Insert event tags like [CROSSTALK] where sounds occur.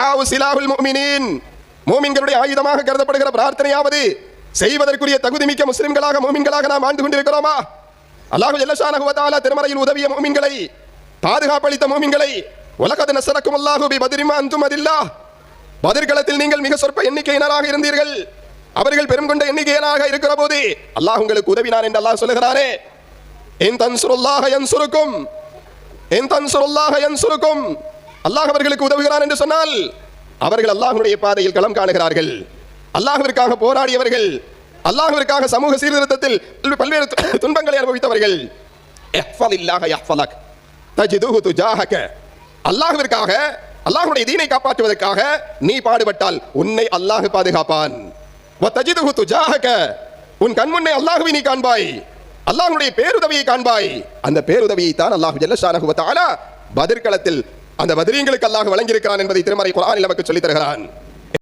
துஆவு சிலாஹுல் முஃமினீன். மூமின்களுடைய ஆயுதமாக கருதப்படுகிற பிரார்த்தனையாவது செய்வதற்குரிய தகுதிமிக்க முஸ்லிம்களாக மூமின்களாக நாம் ஆண்டு கொண்டிருக்கிறோமா? அல்லாஹு ஜல்லஷானஹு வ திருமறையில் உதவிய மூமின்களை பாதுகாப்பளித்த மூமின்களை உலகத் நசரக்கும் அல்லாஹு பி பதிரிமா அந்தும் அதில்லா. பதிர்களத்தில் நீங்கள் மிக சொற்ப எண்ணிக்கையினராக இருந்தீர்கள். அவர்கள் பெரும் கொண்ட எண்ணிக்கையினராக இருக்கிற போது அல்லாஹ் உங்களுக்கு உதவினார் என்று அல்லாஹ் சொல்லுகிறாரே என் தன்சுருல்லாஹ யன்சுருக்கும் என் தன்சுருல்லாக என் சுருக்கும் அல்லாஹ் அவர்களுக்கு உதவுகிறான் என்று சொன்னால் அவர்கள் அல்லாஹ்வுடைய பாதையில் களம் காணுகிறார்கள். அல்லாஹ்விற்காக போராடியவர்கள் அல்லாஹிற்காக சமூக சீர்திருத்தத்தில் பல்வேறு [COUGHS] துன்பங்களை அனுபவித்தவர்கள். இஹ்ஃபதில்லாஹ அல்லாஹுடைய தீனை காப்பாற்றுவதற்காக நீ பாடுபட்டால் உன்னை அல்லாஹ் பாதுகாப்பான். உன் கண் முன்னே அல்லாஹுவை நீ காண்பாய். அல்லாஹுடைய பேருதவியை காண்பாய். அந்த பேருதவியை தான் அல்லாஹ் ஜல்லஷானஹு பதிர்களத்தில் அந்த பதிரீங்களுக்கு அல்லாஹ் வழங்கியிருக்கிறான் என்பதை திருமறை குரானில் நமக்கு சொல்லித் தருகிறான்.